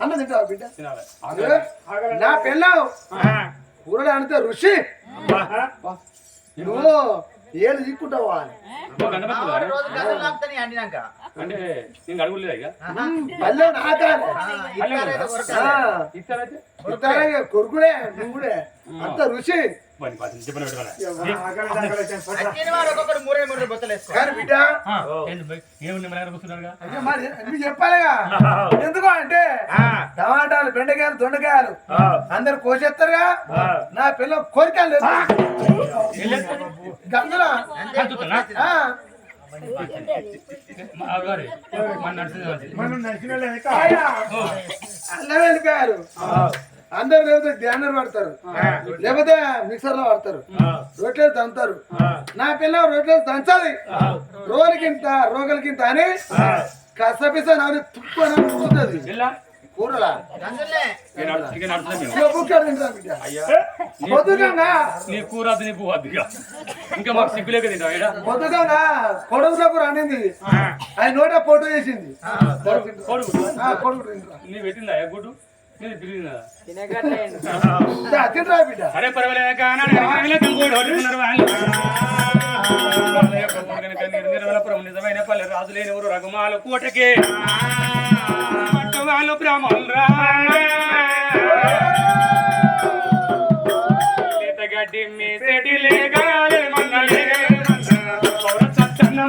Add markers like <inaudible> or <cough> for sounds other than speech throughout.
అన్న తింటావా బిడ్డ? నా పిల్లం కూరలు అంటే ఋషి. నువ్వు ఏళ్ళు తీసుకుంటావా అంటే నేను అడుగులేదు ఇక. ఇస్తారైతే కొడుకుడే నువ్వుడే. అంత రుచి. చెప్పాలిగా? <laughs> ఎందుకు అంటే టమాటాలు బెండకాయలు దొండకాయలు అందరు కోసేస్తారుగా? నా పిల్ల కోరికలు లేదు. గారి. అందరు లేకపోతే గ్రైండర్ పడతారు లేకపోతే మిక్సర్లో పడతారు రొట్టెలు దంతారు. నా పిల్ల రొట్టెలు దంచాలి. రోగికింత రోగలకింత అని కసపిస నవ్వు తుప్పుతుంది ఇలా కూరలా? నీ కూర నీ పువ్వు వద్దు ఇక. మాకు సిగ్గులేక తింటాం ఈడ పొద్దుగంగా కొడుకు కూర అనింది. ఆయన నోట ఫోటో చేసింది. నీ పెట్టిందా గుడ్డు? అరే పర్వాలేదు నిర్మలపురం నిజమైన పల్లె రాజులేని ఊరు రఘుమాల కోటకే. పట్టువాళ్ళు బ్రాహ్మణులు రా. గడ్డి మీసేటి లేగాలే మన్నలేగే మన్న. పౌర సత్తన్న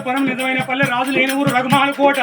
పరం నిజమైన పల్లె రాజు లేని ఊరు రఘుమాను కోట.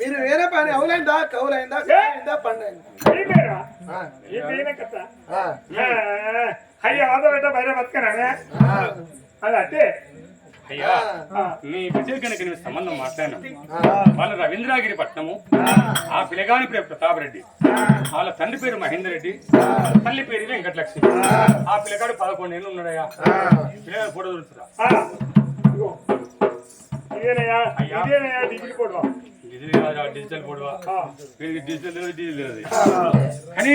మీరు వేరే పని అవులైందా? పండైందా ఆ, ఆ, అయ్యా ఆదోబెట్ట బయట బతకరానే? ఆ, అది అంటే అయ్యా మీ బిడ్డ కనుక నేను సంబంధం మాట్లాడినాం. వాళ్ళ రవీంద్రగిరి పట్నము ఆ. పిలగాని పేరు ప్రతాప్ రెడ్డి వాళ్ళ తండ్రి పేరు మహేందర్ రెడ్డి తల్లి పేరు వెంకటలక్ష్మి. ఆ. పిల్లగాడు పదకొండు ఏళ్ళు ఉన్నాడయ్యా. పిల్లగాడు ఫోటో. ఇదేనయ్యా అయ్యా. డిగ్రీ కొడువా డిజిటల్ కాదురా, డిజిటల్. కానీ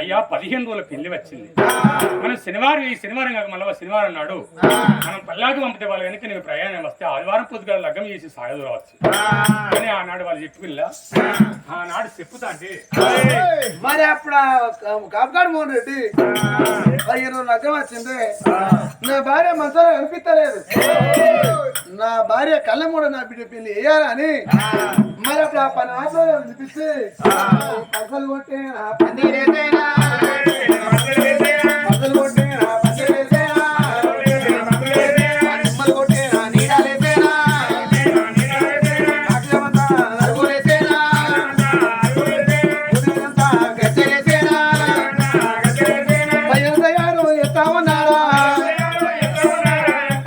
అయ్యా పదిహేను రోజుల పెళ్ళి వచ్చింది. మనం శనివారం ఈ శనివారం కాక మళ్ళీ శనివారం నాడు మనం పల్లాకి పంపితే వాళ్ళు కనుక నేను ప్రయాణం వస్తే ఆదివారం పొద్దుగా లగ్గం చేసి సాగదు రావచ్చు. కానీ ఆనాడు వాళ్ళు చెప్పుకుల్లా ఆనాడు చెప్పుతా అంటే. మరి అప్పుడు కాపుకాడు మోహన్ రెడ్డి పదిహేను రోజులు అగ్గం వచ్చింది. నా భార్య మనసులో కనిపించలేదు నా భార్య కళ్ళ మూడ నా బిడ్డ పెళ్ళి వేయాలని మరి అప్పుడు ఆ పని ఆటలో వినిపిస్తే పసలు కొట్టే నా పందిరి వేసేనా పసలు కొట్టే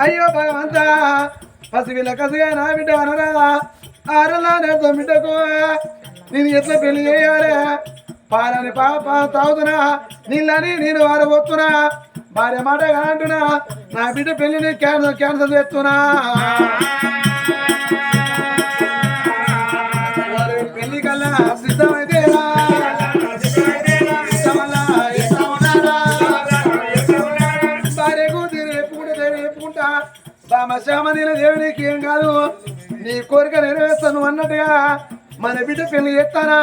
అయ్యో భగవంతా పసివిల కసిగా నా బిడ్డ అనరా ఆరలా నేతో నేను ఎట్లా పెళ్ళి చేయాలి? పాలని పాప తాగుతున్నా. నీళ్ళని నేను వాడబోతున్నా భార్య మాట అంటున్నా నా బిడ్డ పెళ్ళిని క్యాన్సల్ క్యాన్సల్ చేస్తున్నా. పెళ్ళి కల్లా సిద్ధమైతే ఇష్టమల్లా ఇష్టం భార్యకు తీరు ఎప్పుకుంటే? తీరు ఎప్పుకుంటా బామ శ్యామనీల దేవునికి ఏం కాదు. నీ కోరిక నెరవేర్తాను అన్నట్టుగా మన బిడ్డ పెళ్ళి చేస్తానా?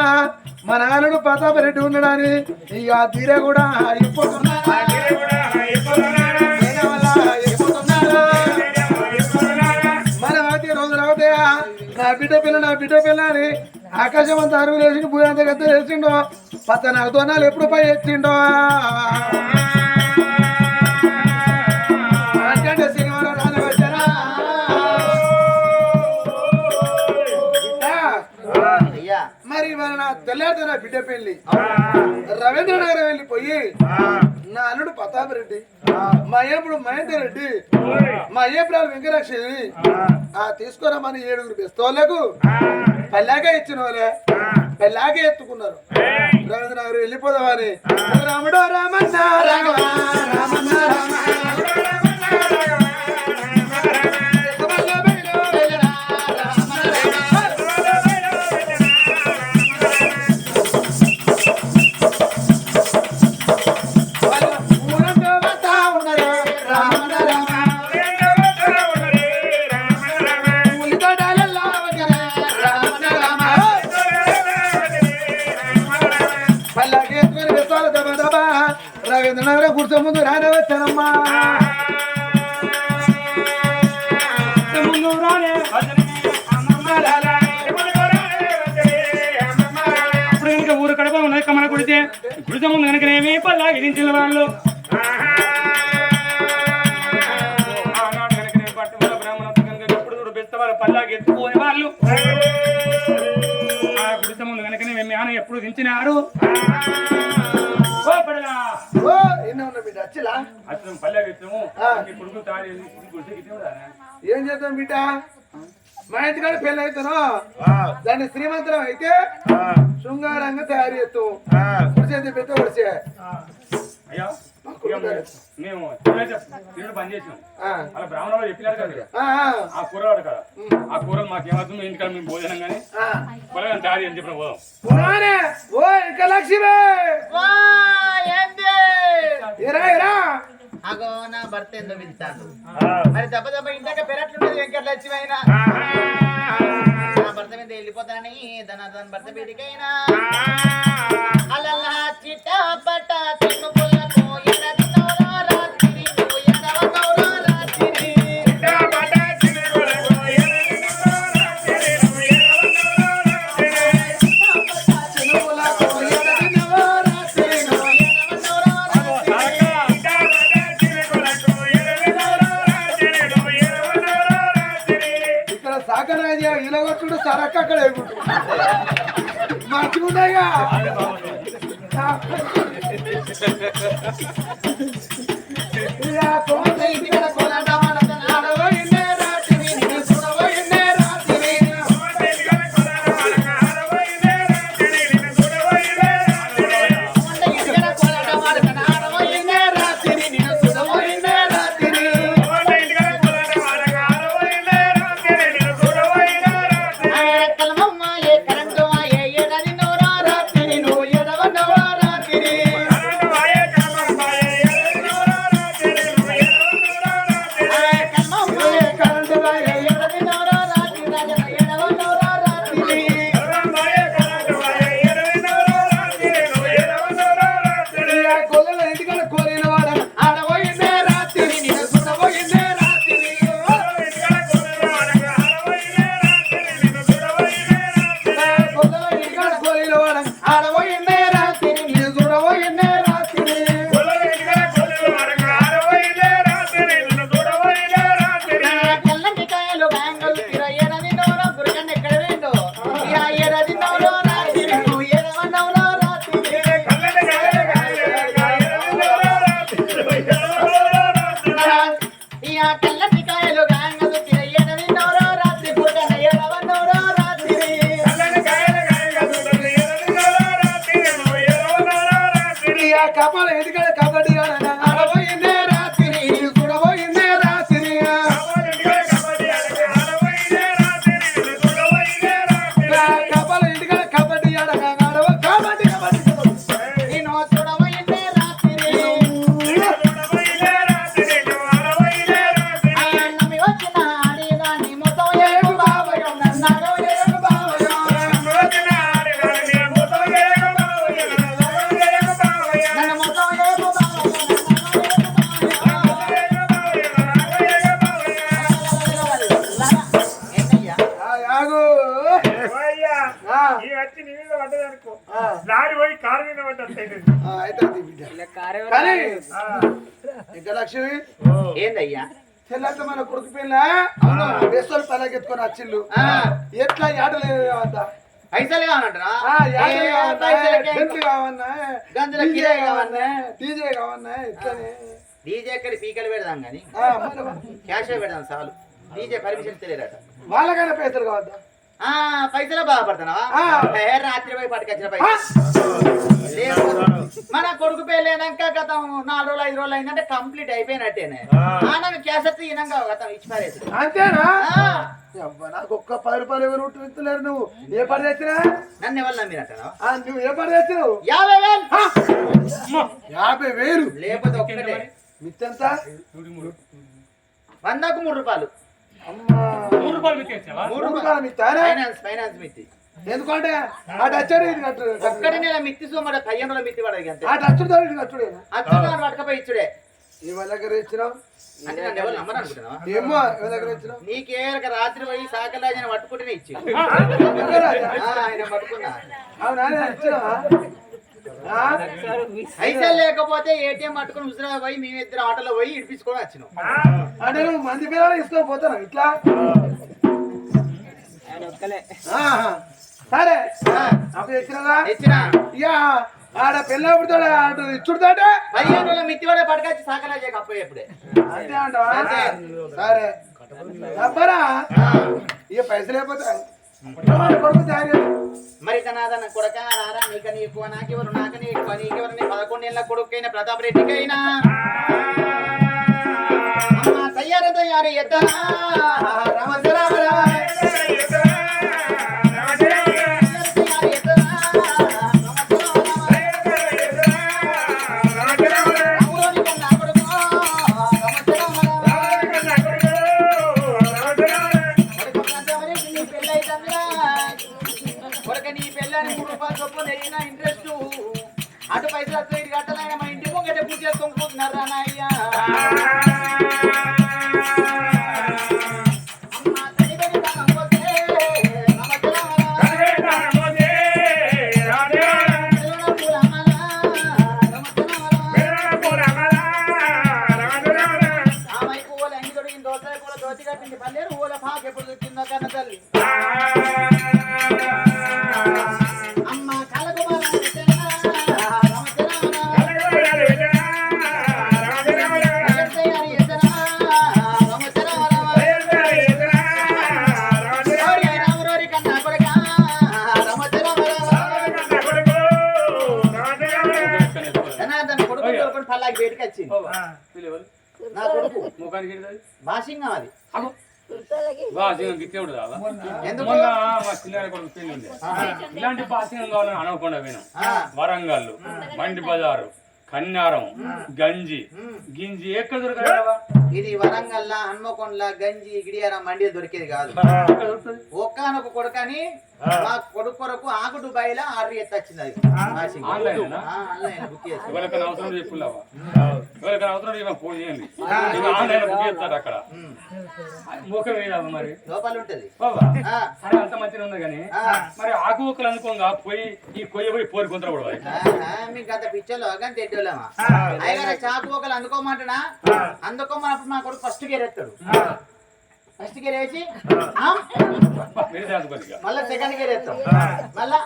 మన నాన్నడు ప్రతాప రెడ్డి ఉన్నాడని ఇక తీరే కూడా అయిపోతున్నారా? నేనే మన అయితే రోజులు అవుతాయా నా బిడ్డ పిల్ల నా బిడ్డ పిల్ల అని ఆకాశం అంత అరువులు వేసిండు భూమి అంత గద్ద వేసిండో పచ్చ నాలుగు తోనాలు ఎప్పుడు పై ఎత్తిండో మరి నా తెల్లారితే నా బిడ్డ పెళ్ళి రవీంద్ర నగర్ వెళ్ళిపోయి నా అల్లుడు ప్రతాప్ రెడ్డి మా అయ్యప్పుడు మహేందర్ రెడ్డి మా అయ్యపురాలు వెంకటాక్షి ఆ. తీసుకురామని ఏడుగురు బెస్తోళ్ళకు పల్లాగా ఇచ్చిన వాళ్ళే. పల్లాగే ఎత్తుకున్నారు. రవీంద్ర నగర్ వెళ్ళిపోదామని. రాముడు రామన్న రాఘవ రామన్న రామ రవీంద్రనగర్ కూర్చో ముందు రానవే వచ్చానమ్మా ముందు రానే. ఇప్పుడు కనుక ఊరు కడప ఉన్నది కమల కుడితే గుడిత ముందు కనుకనేమి పల్లా విధించిన వాళ్ళు ఆనాడు పల్లాకి ఎత్తుకోని వాళ్ళు ఆ గుడిత ముందు కనుకనే మేము ఆన ఎప్పుడు దించినారు? అతను ఎత్తాము. కొడుకు ఏం చేద్దాం బిడ్డ? మా ఇంటికాడ పెళ్ళి అవుతాను దాన్ని శ్రీమంతరం అయితే శృంగారంగా తయారు చేస్తాం. కుడిచేది పెద్ద అయ్యా ఇక మేము- మేము బంద్ చేసినాం ఆ, అలా బ్రాహ్మణులు చెప్పినారు కదా. ఆ, ఆ, ఆ కూరవాడు కదా ఆ కూరలు మాకు ఏమవుతుందో? ఇంటికాడ మేము భోజనం కానీ. పొలగా తయారు అని చెప్పిన పోదాం. పురాణే. ఓ ఇంకా లక్ష్మి ఎరా ఎరా అగో నా భర్త ఎందో పిలుస్తాను మరి దెబ్బ దెబ్బ ఇంటాక పెరట్లుండదు వెంకట లక్ష్మైనా నా భర్త మీద వెళ్ళిపోతానని తన తన భర్త బయటికైనా అలల్లా చిట్ట పట్ట now. ఇక ఇంకా లక్ష్మి? ఏందయ్యా? తెల్లంత మన కొడుకు పిల్ల బెస్సలు తలకెత్తుకొని వచ్చిల్లు ఆ, ఎట్లా యాటలేదు అంతా? పైసలు కావాలంటారా? డీజే కావన్నా డీజే కావన్నా ఇట్లనే డీజే ఎక్కడి పీకలు పెడదాం కానీ? క్యాష్ పెడదాం చాలు. డీజే పర్మిషన్ తెలియదట. వాళ్ళకైనా పైసలు కావద్దా? పైసలు బాధపడుతున్నావా? రాత్రి పోయి పట్టుకొచ్చిన పైసలు. మన కొడుకు పెళ్ళైనాక గతం నాలుగు రోజులు ఐదు రోజులు అయిందంటే కంప్లీట్ అయిపోయినట్టేనే. నాకు క్యాష్ వస్తే ఈనాక గతం ఇచ్చి పారేసి అంతేనా? నాకు ఒక్క పది రూపాయలు ఎవరు ఇస్తున్నారు నువ్వు. ఏ పని తెచ్చినా నన్ను ఎవరు నమ్మినట్టనా? ఆ, నువ్వు ఏ పని తెచ్చినావు యాభై వేలు. యాభై వేలు? లేకపోతే ఒక్కటే. మిత్తంత? వందకు మూడు రూపాయలు. ఎందుకంటే అటు వచ్చాడు ఇది కట్టు ఒక్కటి నెల మిత్తి సోమడ పయ్యం మిత్తి పడదు అంతే. అటు వచ్చుడు ఇది కట్టుడేనా అచ్చుతాను పట్టుకపోయి ఇచ్చుడే. ఈ వాళ్ళ దగ్గర ఇచ్చినావు? ఏమో ఎవరి దగ్గర ఇచ్చినావు? నీకే రాత్రి పోయి సాకరాజన పట్టుకుంటేనే ఇచ్చి? ఆయన పట్టుకున్నా. అవునా ఇచ్చినావా? ఆ? పైసలు లేకపోతే ఏటీఎం పట్టుకుని హుజరాబాద్ పోయి మేము ఇద్దరు ఆటోలో పోయి ఇడిపించుకొని వచ్చినాం. అంటే నువ్వు మంది పిల్లలు తీసుకొని పోతాను? ఇట్లా. సరే. అప్పుడు తెచ్చిన. ఇక ఆడ పిల్లప్పుడు అటు ఇచ్చుడుతాడే? పదిహేను రోజుల మిత్తి కూడా పట్టుకొచ్చి సాకరాజకి అప్పయ్య ఇప్పుడే. అంతే అంటావా. సరే. ఇక పైసలు అయిపోతా కొడుకు మరి తనాదన కొడక రారా నీక నీకు నాకెవరు నాక నీకు నీకెవరు నీ పదకొండేళ్ళ కొడుకైన ప్రతాప్ రెడ్డికైనా తయారు తయారు ఎద్దనా రామ రామ రామ కొడుకు పెళ్ళి ఉంది ఇలాంటి బాసింగం కావాలని అనవకుండా వినం. వరంగల్ మండి బజారు కన్యారం గంజి గింజి ఎక్కడ దొరకలేవా ఇది వరంగల్ హన్మకొండల గంజి గిడియార మండి దొరికేది కాదు. ఒక్కనొక కొడుకని మా కొడుకు కొరకు ఆకు ఆర్డర్ ఎత్తి వచ్చింది అది ఆన్లైన్ బుక్ చేసి. ఎవరికైనా అవసరం చెప్పులావా ఎవరికైనా అవసరం ఫోన్ చేయండి. ఆన్లైన్ బుక్ చేస్తారు అక్కడ. మరి. లోపల ఉంటది. సరే అంత మంచిగా ఉంది కానీ. మరి ఆకు ఒక్కలు అనుకోగా పోయి ఈ కొయ్య పోయి పోరి కొంత కూడా మీకు అంత పిచ్చర్లో కానీ అయ్యగారు చాకు ఒకళ్ళు అందుకోమంటనా అందుకోమన్నప్పుడు మా కొడుకు ఫస్ట్ గేర్ ఎత్తాడు ఫస్ట్ గేర్. వేసి మళ్ళా సెకండ్ గేర్ ఎత్తాం మళ్ళా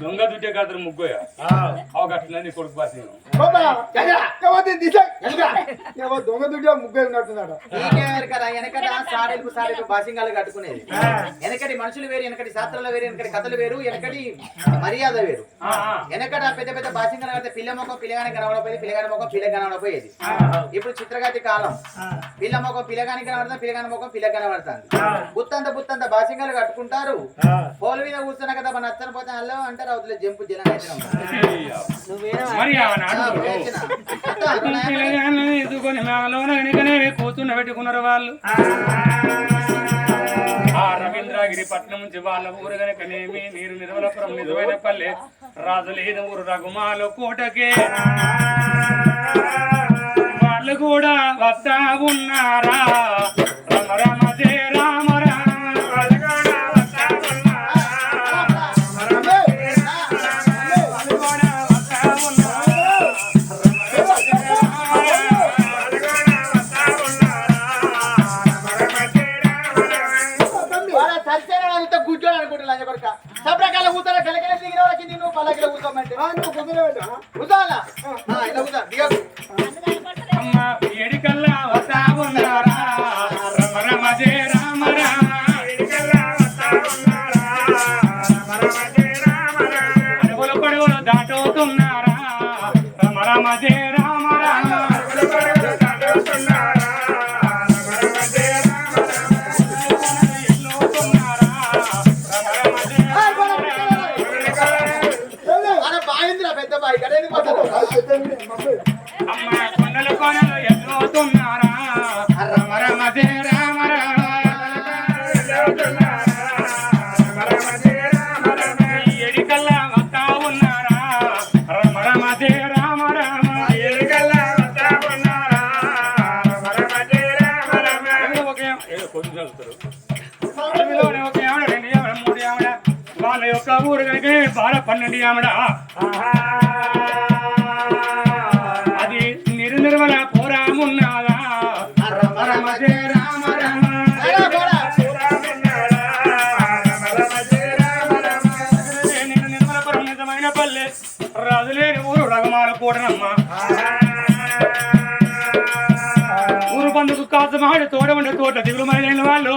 దొంగ దుడ్డే కాదు ముగ్గోయ? కొడుకు దొంగ ముగ్గురు ఉన్నట్టున్నాడు. వెనకట బాసింగాలు కట్టుకునేది. వెనకటి మనుషులు వేరు వెనకటి శాస్త్రాలు వేరు వెనకటి కథలు వేరు వెనకటి మర్యాద వేరు. వెనకట పెద్ద పెద్ద బాసింగాలు కడితే పిల్ల మొక్క పిల్లగాని కనబడపోయేది పిల్లగాని మొక్క పిల్ల కనబడపోయేది ఇప్పుడు చిత్రగతి కాలం. పిల్ల మొక్క పిల్లగాని కనబడుతుంది పిల్లగాని మొక్క పిల్ల కనబడుతుంది. బుత్తంత బుత్తంత బాసింగాలు కట్టుకుంటారు. పోలు మీద కూర్చున్నా కదా మన నచ్చని పోతే అల్లో అంటారు అవతల జంపు జనం అయితే కూతున్న పెట్టుకున్నారు వాళ్ళు. ఆ. రవీంద్రగిరి పట్నం నుంచి వాళ్ళ ఊరు గనకనేమి నీరు నిర్మలపురం నిజమైన పల్లె. రాజు లేని ఊరు రఘుమాల కోటకే. వాళ్ళు కూడా వస్తా ఉన్నారా? రమ రమ జయ రామ రామ. యొక్క ఊరు కనుక బాల పన్నెండు ఆమెడ అది నిరునిర్మల నిర్మల ఊరు ఊరు పండుగ కాదు మాట తోడ ఉండే తోట దిగులు మైలైన వాళ్ళు.